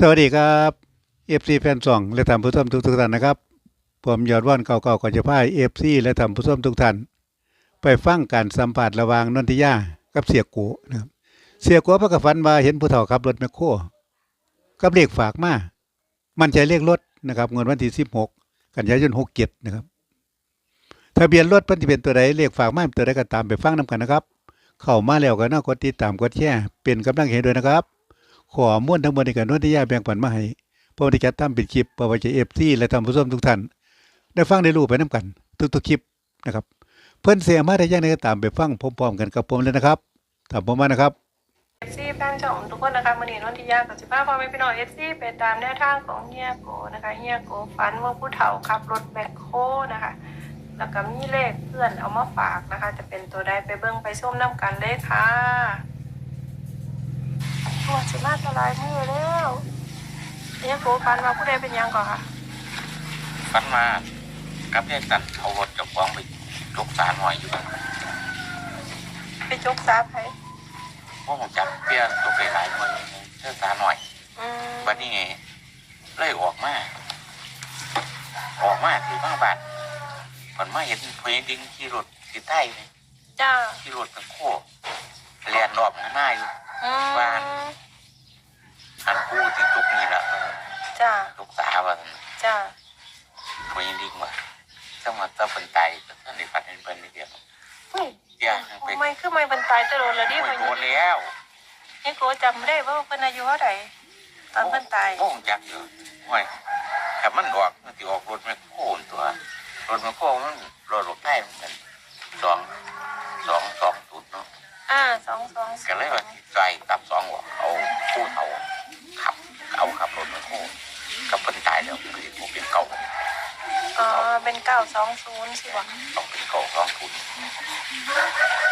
สวัสดีครับเอฟซีแฟนซองและท่านผู้ชมทุกทุกท่านนะครับผมยอดว่านเก่าๆก่อนจะพายเอฟซีและท่านผู้ชมทุกท่านไปฟังการสัมผัสระหว่างนนทิยากับเสียกูนะครับเสียกูพระกฝันมาเห็นผู้เฒ่าขับรถแมคโครกับเลขฝากมามันใจเลขรถนะครับเงินวันที่สิบหกกันยายนหกเจ็ดนะครับทะเบียนรถพิ่นสิเป็นตัวใดเลขฝากมาเป็นตัวใดก็ตามไปฟังนํกันนะครับ เข้ามาแล้วก็น่ากดติดตามกดแชร์เป็นกำลังใจด้วยนะครับ ขอม้วนทั้งหมดในการนวดที่ยาแบ่งปันมาให้พราะว่าที่จะทำเป็นคลิปพื่อไว้จะเอฟซีและท่านผู้ชมทุกท่าน ได้ฟังได้รู้ไปน้ำกัน ทุกๆคลิปนะครับ เพื่อนเสียมาได้ยังไงก็ตามไปฟังพร้อมๆกันกับผมเลยนะครับตามผมมานะครับเอฟซีแฟนช่องทุกคนนะคะมือนีนนทิยากับสิบ้าพอแม่พี่น้องเอฟซีไปตามแนวทางของเฮียโกนะคะเฮียโกฝันว่าผู้เฒ่าขับรถแบคโฮนะคะแล้วก็มีเลขเพื่อนเอามาฝากนะคะ จะเป็นตัวใดไปเบิ้งไปส้มน้ำกันเลยค่ะ ตัวสิมาละลายมือแล้วเฮียโกฝันว่าผู้ใดเป็นหยังก่อนค่ะฝันมากับแยกกันเอารถกับฟ้องไปยกสารหน่อยอยู่ไปจกซาไผเพราะผมจับเปี้ยตัวไปหลายหน่วยเชื่อสารหน่อยอืมวันนี้ไงเลยออกมาออกมาถือบ้าบาทมันมาเห็นเพลดิงขี่รถขี่ใต้เลยจ้าขี่รถเป็นโค้เรียนรอบหน้าอยู่ อืมบ้านอันกู้ที่ทุกนี้ละจ้าลูกสาวว่าจ้าเพลดิงว่าจังหวัดตะเป็นไตท่านได้ฝันเห็นเป็นนิดเดียวเฮ้ยเดี๋ยวไปไม่คือไม่บรรทายตะโดนแล้วดิโอ้มัยนโดนแล้วนี่โกจำได้ว่าเพิ่นอายุเท่าไหร่ตอนเพิ่นตายโอ้จักอยู่ห้อยแต่มันออกมันติออกรถแมคโครตัวรถแมคโครมันรถรถไทยเหมือนกันสองสองสองตุดเนาะ อ่าสองสองก็เลยว่าใจตับสองว่าเอาผู้เฒ่าขับ เอาขับรถแมคโครกับเพิ่นตายแล้วคือผู้เป็นเก่าอ๋อเป็นเก้าสองศูนย์สิวะต้องเป็นเก่าสองทุน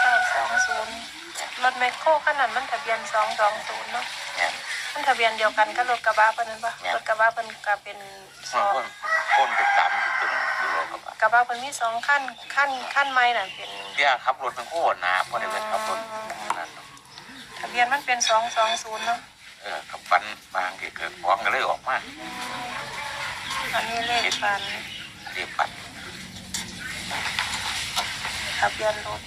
เก้าสองศูนย์รถแมคโครขนาดมันทะเบียนสองสองศูนย์เนาะเนี่ยมันทะเบียนเดียวกันกับรถกระบะเพิ่นนั่นปะเนี่ยรถกระบะเพิ่นก็เป็นสมันองพ่นพ่นไปตามอยู่ตรงอยู่รถกระบะกระบะเพิ่นมีสองขั้นขั้นขั้นไม้น่ะเป็นเดี๋ยวขับรถแมคโครนะเพราะได้เป็ มันเป็นสองสองศูนย์เนาะเออกับฟันบางที่เกิดฟ้องก็เลยออกมาอันนี้เลขฟันเรียบปัดทะเบียนรถ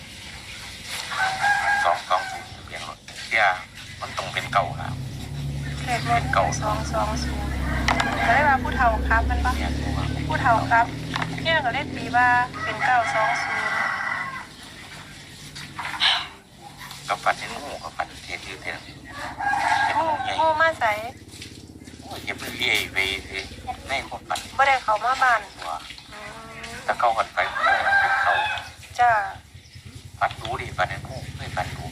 สองสองศูนย์เปลี่ยนรถเที่ยมันต้องเป็นเก่าแล้วเลขรถเก้าสองสองศูนย์ก็ได้ว่าผู้เฒ่าครับมันปะเนี่ยตัวผู้เฒ่าครับเนี่ยก็ได้ตีว่าเป็นเก้าสองศูนย์ กับฟันที่งูกับฟันเทียนที่เทียนเป็นงูงูใหญ่งูมาใส่โอ้ยอย่าไปเลี้ยไปสิในคนฟันบ่ได้เข้ามาบ้านตัวอืมถ้าเข้ากันไปงูมันเป็นเขาจ้าฟันรู้ดิฟันในงูไม่ฟันรู้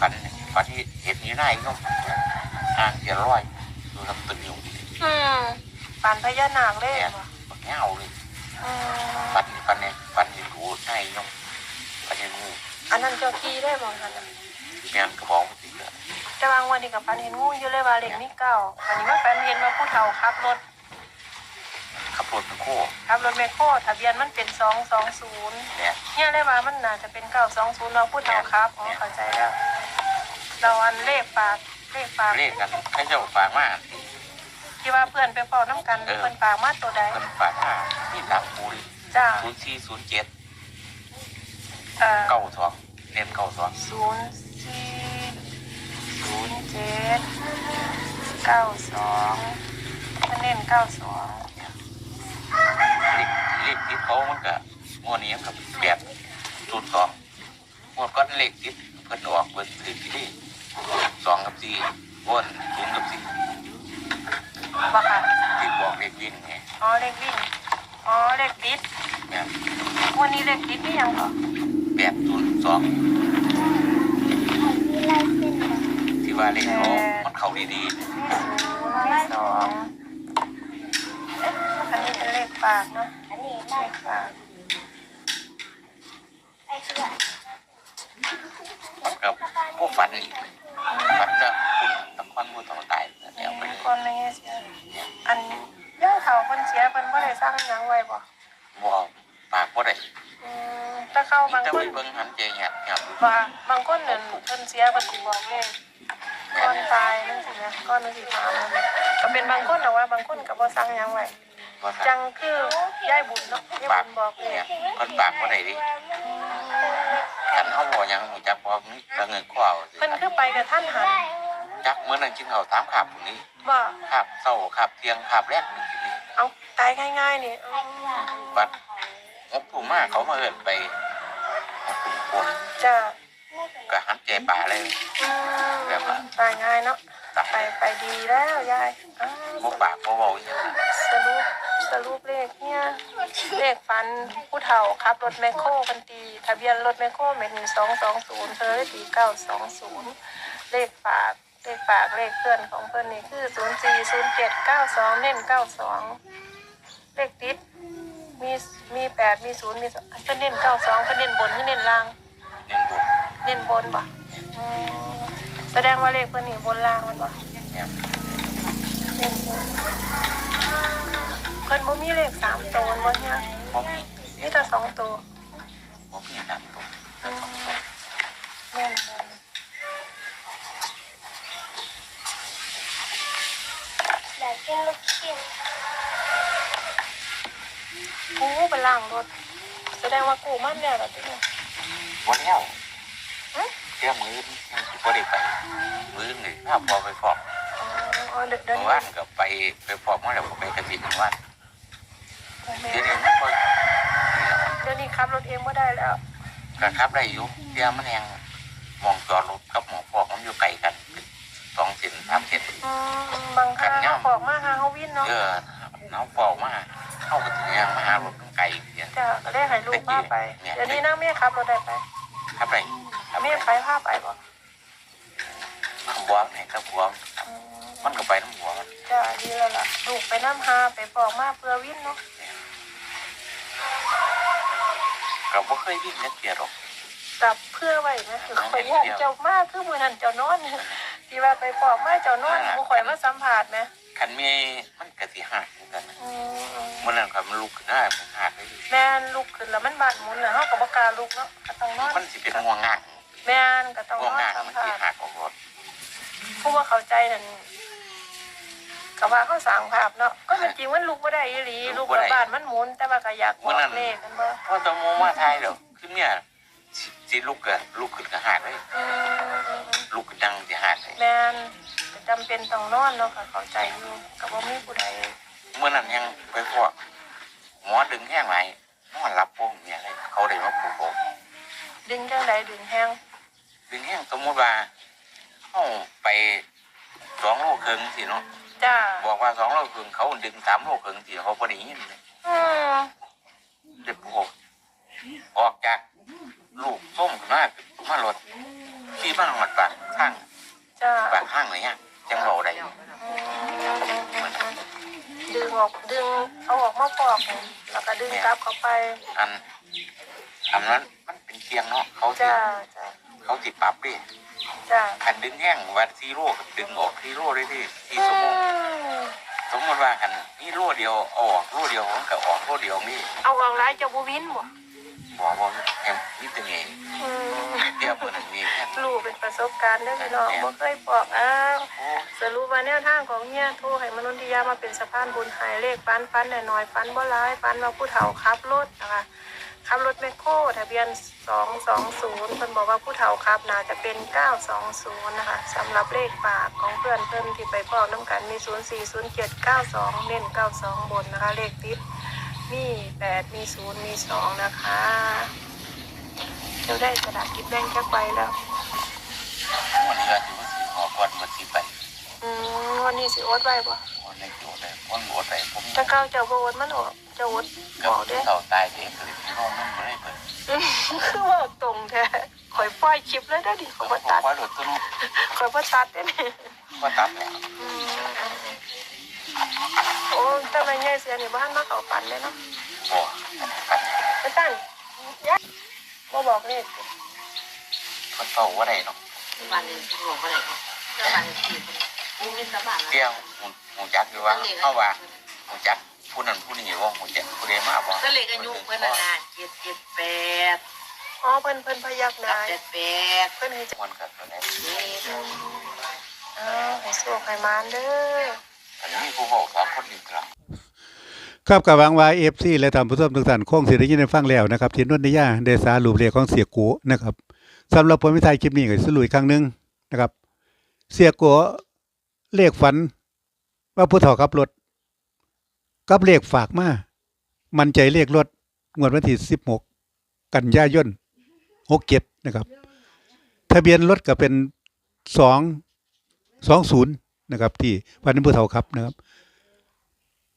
ฟันฟันที่เห็นอยู่หน้าอีกน้องอ่างจะร้อยดูลำตัวนิ้วอืมปานพญานาคเลยเนี่ยว่ะบักเงาเลยอืมฟันฟันเนี่ยฟันที่รู้หน้าอีกน้องฟันในงูอันนั้นเจ้าที่ได้บ่ทันน่ะแม่งก็บอกว่าสิเลยแต่บางวันนี่กับฟันเห็นงูอยู่เลยว่าเลขมีเก้าอันนี้ว่าฟันเห็นว่าผู้เฒ่าขับรถขับรถเป็นโค้ขับรถแมคโครทะเบียนมันเป็นสองสองศูนย์เนี่ยเนี่ยเลยว่ามันน่าจะเป็นเก้าสองศูนย์เราะผู้เฒ่าครับอ๋อเข้าใจแล้วเราอันเลขปากเลขปากเรียกกันให้เจ้าฝากมาที่ว่าเพื่อนไปเฝ้าน้ำกันเออเพื่อนฝากมาตัวใดเงินฝากมาที่ตามปูเลยจ้าศูนย์สี่ศูนย์เจ็ดเอ่อเก้าสองเน้นเก้าสองศูนย์สี่ ศูนย์เจ็ดเก้าสองคะแนนเก้าสองเลขเลขที่เขามันก็งวดนี้มันกับแปดศูนย์สองงวดก้อนเลขที่เพิ่นออกเพิ่นถือที่สองกับสี่วนศูนย์กับสี่บ่ค่ะที่บอกเลขวิ่งไงอ๋อเลขวิ่งอ๋อเลขติดเนี่ยวันนี้เลขติดนี่ยังเหรอแปดศูนย์สอง ที่ว่าเลขเขามันเขาดีศูนย์สองเอ๊ะอันนี้เป็นเลขปากเนาะอันนี้เลขปากๆมันกับพวกฝันอีกฝันจะคุณตะควันมือต่อตายเนี่ยเอาไปคนนี้อันย่าเขาคนเสียเพิ่นบ่ได้สร้างหยังไว้บ่ปากบ่ได้ อืมถ้าเข้า มี บางแต่คไปนเบิ่งหันใจหยัดหยัดว่าบางคนนั่นเพิ่นเสียเพิ่นสิบอกเลยก่อนตายนั่นสินะก่อนนั่นสิถามมันก็เป็นเป็นบางคนแต่ว่าบางคนกับบ่สั่งหยังไว้ว่าจังคือยายบุญเนาะยายปากบุญบอกเลยเนี่ยคนปากบ่ได้ดิขันเฮาบ่หยังหูจักบอกนี่ก็เงินข้อเอาสิเพิ่นคือไปกับท่านหันจักมื้อนั้นกินข้าวตามคาบพุ่นนี้บ่คาบเช้าคาบเที่ยงคาบแรกนี่กินนี่เอาตายง่ายๆนี่อืมบัดงบผู้มาเขามาเอิ้นไปงบผู้ คนจ้าก็หันใจป่าเลยอืมแบบว่าตายง่ายเนาะตายไปไปดีแล้วยายอ้าวบ่ปากบ่เว้าอีหยังสรุปสรุปเลขเนี่ยเลขฟันผู้เฒ่าขับรถแมคโครกันตีทะเบียนรถแมคโครเป็นสองสองศูนย์เธอได้ตีเก้าสองศูนย์เลขปากเลขปากเลขเพื่อนของเพื่อนนี่คือศูนย์สี่ศูนย์เจ็ดเก้าสองเน้นเก้าสองเลขติดมีมีแปดมีศูนย์มีสองเพื่อนเน้นเก้าสองเพื่อนเน้นบนเพื่อนเน้นล่าง เน้นบุญเน้นบนป่ะอืมแสดงว่าเลขเพื่อนนี่บนล่างมันป่ะเนี่ยเน้นบนเพื่อนบ่มีเลขสามตัวบ่เนี่ยบ่มีมีแต่สองตัวบ่มีตามตัวอืมแม่นบนอยากกินลูกชิ้นกูไปล้างรถแสดงว่ากูมันแล้วเหร อที่นี่บ่แล้วฮะเที่ยมื้อนี้ยังสิบ่ได้ไป มื้อนี่ถ้าพอไปฟอกอ๋อเดี๋ยวเดี๋ยวเมื่อนี้วานก็ไปไปฟอกมาแล้วก็ไปกระถิ่นเมื่อวานแม่เดี๋ยวนี้มันบ่นี่แหละเดี๋ยวนี้ขับรถเองไม่ได้แล้วก็ขับได้อยู่เที่ยมันแฮงมองจอดรถกับหมองฟอกมันอยู่ไกลกันเป็นสองเส้นสามเส้นอืมบางครั้งเขาบอกมาหาเขาวินเนาะเออน้องฟอกมาเข้ากับถึงยังมาหารถมันไกลเพียจะก็ได้ให้ลูกพาไปเดี๋ยวนี้นั่งเมียขับรถได้ไป ขับได้ขับเมียไปพาไปบ่ขับบัวไหนขับบัวอืมมันก็ไปน้ำบัวมันจ้าดีแล้วล่ะลูกไปน้ำหาไปบอกมาเพื่อวินเนาะก็บ่เคยวิ่งเล็กเดียวหรอกกลับเพื่อไว้นะคือข่อยอยากเจ้ามากคือมือนั้นเจ้านอน ที่ว่าไปบอกมาเจ้านอนกูข่อยมาสัมผัสไหมคันมีมันกะสิหักเหมือนกันนะอืมมันนั่นครับมันลุกขึ้นได้มันหักได้อยู่แม่นลุกขึ้นแล้วมันบาดหมุนแล้วเฮาก็บ่กล้าลุกเนาะก็ต้องนอนมันสิเป็นง่วงงางแม่นก็ต้องง่วงนอนงางสัมมันผัสิสหักออกรถผู้ว่าเข้าใจนั่นก็ว่าเขาสร้างภาพเนาะก็เป็นจริงมันลุกบ่ได้อีหลีลุกแล้วบ้านมันหมุนแต่ว่าก็อยากบอกเลขกันบ่พอตะโมมาทายเดี๋ยวขึ้นเนี่ย สิสิลุกกะลุกขึ้นก็หักเลยอืมลุกขึ้นดังสิหักเลยแม่นก็จำเป็นต้องนอนเนาะก็เข้าใจอยู่ก็บ่มีผู้ใดเมื่อนั้นยังไปพวกหมอดึงแห้งไรนอนรับโป้งเนี่ยอะไรเขาได้มาปลูกผมดึงจังใดดึงแห้งดึงแห้งสมมติว่าเข้าไปสองโลครึ่งสิเนาะจ้าบอกว่าสองโลครึ่งเขาดึงสามโลครึ่งสิเขาพอดียินเลยอืม เด็กพวกออกจาก ลูกส้มขึ้นมามารถที่บ้านหอดปากข้างจ้าปากข้างเลยเนี่ยจังเบาได้อยู่ดึงออกดึงเอาออกมาปอกแล้วก็ดึงกลับเข้าไปอันอันนั้นมันเป็นเคียงเนาะเขาสิจ้าจ้าเขาสิปรับดิจ้าขันดึงแห้งวันซีโร่ก็ดึงออกซีโร่ได้ดิที่สมมติมสมมติว่าขันนี่โร่เดียวเอาออกโร่เดียวมันก็ออกโร่เดียวนี่เอาออกร้ายเจ้าบูวินบ่บอกว่าแอมนี่ตัวเอง อืม เดียวคนหนึ่งนี่แค่ รู้ เป็นประสบการณ์เด้อพี่น้องบ่เคยบอกอ้าวโอ้สรุปว่าแนวทางของเฮียโทรให้มนุษย์ที่ยามาเป็นสะพานบุญหายเลขปันปันหน่อยๆปันบ่ร้ายปันว่าผู้เฒ่าขับรถนะคะขับรถแมคโครทะเบียน 220เพิ่นบอกว่าผู้เฒ่าขับน่าจะเป็น 920 นะคะสำหรับเลขปากของเพื่อนเพิ่นที่ไปบอกน้ำกันมี 040792 เน้น 92 บนนะคะ เลขติดมี 8 มี 0 มี 2 นะคะเดี๋ยวได้กระดาษกิบแบงแค่ไปแล้ววันนี้ก็ถือ ว่าสิออกก่อนมาสิไปอืมวันนี้สิโอ๊ตไว้บ่วันนี้โดดเลยวันโดดเลยผมถ้าเก้าเจ้าโบนมันออกเจ้าโอ๊ตบกับอกเด้เต่าตายเด็กเลยพี่น้องนั่นไม่ได้เปิดอืมคือว่าตรงแท้ข่อยปล่อยคลิปเลยได้อดิผข่อยมบ่ตัดว่าโดดต้นข่อยบ่ตัดเด้อนี่ว่าตัดแล้วอืมโอ้แต่แม่ใหญ่เสียนี่บ่ทันมาเข้าฝันเลยเนาะบ่ตัดไปตั้นยะบ่บอกเลขคนเต่าว่าไรเนาะวันนี้หลวงพ่อไหนค รับจะวันที่มึงเป็นสบายเที่ยวหูจักอยู่ว่าเข้าว่าหูจักผู้นั้นผู้นี้ว่าหูจักผู้ใดมาบ่ก็เลยอายุเพื่อนนาเจ็ดเจ็ดแปดอ๋อเพิ่นเพิ่นพยักหกับน้าเจ็ดแปดเพิ่นให้มันก็ตัวนี้นี่อ้าวให้โชคให้มานเด้ออันนี้ผู้ครับกับวังวายเอฟซีและท่านผู้ชมทุกท่านคงสิได้ยินได้ฟังแล้วนะครับที่นวลนิยาได้สารุปเลขของเสียกูนะครับสำหรับผมวิทายคลิปนี้ก็สรุปอีกครั้งหนึงนะครับ เสียกูเลขฝัน ว่าผู้เฒ่าขับรถกับเลขฝากมามันใจเลขรถงวดวันที่16กันยายน67นะครับ ทะเบียนรถก็เป็น2 20นย์นะครับ ที่วันนี้ผู้เฒ่าขับนะครับ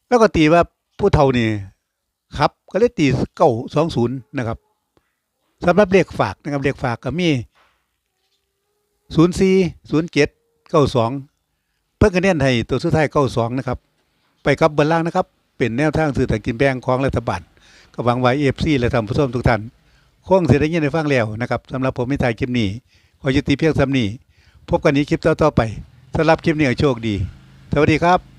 แล้วก็ตีว่าผู้เฒ่านี่ครับ ก็เลยตีเก้าสองศูนย์นะครับสำหรับเลขฝากนะครับเลขฝากก็มีศูนย์สี่ศูนย์เจ็ด เก้าสองเพิ่งคะแนนไทยตัวสุดท้ายเก้าสองนะครับ ไปกับเบนล่างนะครับ เป็นแนวทางสื่อแต่กินแบงของรัฐบาลก็หวังไว้เอฟซีและทำผู้ชมทุกท่านคงเสียได้ยินได้ฟังแล้วนะครับสำหรับผมไม่ถ่ายคลิปนี้ขอยุติเพียงสำนีพบกันนี้คลิปต่อๆไปสำหรับคลิปนี้โชคดี สวัสดีครับ